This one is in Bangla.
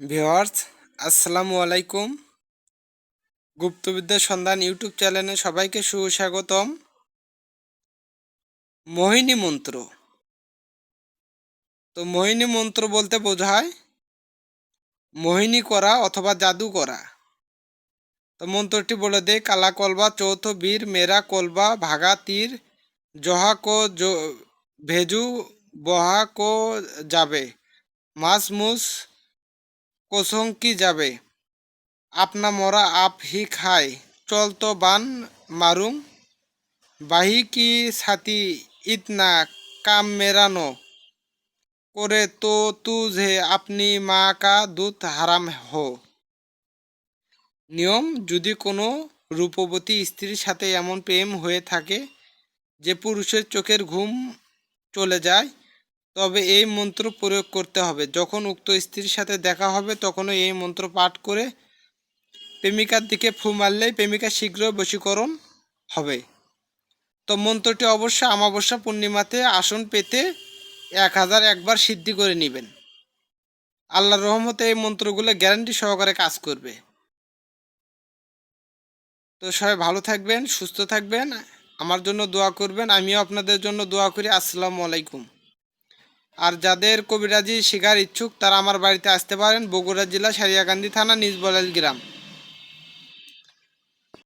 ভিওয়ার্স আসসালামু আলাইকুম। গুপ্তবিদ্যা সন্ধান ইউটিউব চ্যানেলে সবাইকে সুস্বাগতম। মোহিনী মন্ত্র। তো মোহিনী মন্ত্র বলতে বোঝায়, মোহিনী করা অথবা জাদু করা। তো মন্ত্রটি বলে দেয় কালা কলবা, চৌথ বীর, মেরা কলবা, ভাগা তীর, জহা কো ভেজু, বহা কো যাবে মাস মুস কোসঙ্কি যাবে? আপনা মরা আপ হি খায়, চল তো বান মারুম। বাহি কি সাথী ইতনা কাম মেরানো করে তো তুঝে আপনি মা কা দুধ হারাম হো। নিয়ম, যদি কোনো রূপবতী স্ত্রীর সাথে এমন প্রেম হয়ে থাকে, যে পুরুষের চোখের ঘুম চলে যায় তবে এই মন্ত্র প্রয়োগ করতে হবে। যখন উক্ত স্ত্রীর সাথে দেখা হবে তখনও এই মন্ত্র পাঠ করে প্রেমিকার দিকে ফু মারলেই প্রেমিকা শীঘ্র বশীকরণ হবে। তো মন্ত্রটি অবশ্য আমাবস্যা পূর্ণিমাতে আসন পেতে এক হাজার একবার সিদ্ধি করে নেবেন। আল্লাহর রহমতে এই মন্ত্রগুলো গ্যারান্টি সহকারে কাজ করবে। তো সবাই ভালো থাকবেন, সুস্থ থাকবেন, আমার জন্য দোয়া করবেন, আমিও আপনাদের জন্য দোয়া করি। আসসালামু আলাইকুম। আর যাদের কবিরাজি শিকার ইচ্ছুক তারা আমার বাড়িতে আসতে পারেন, বগুড়া জেলা সারিয়াকান্দি থানা নিজবলাল গ্রাম।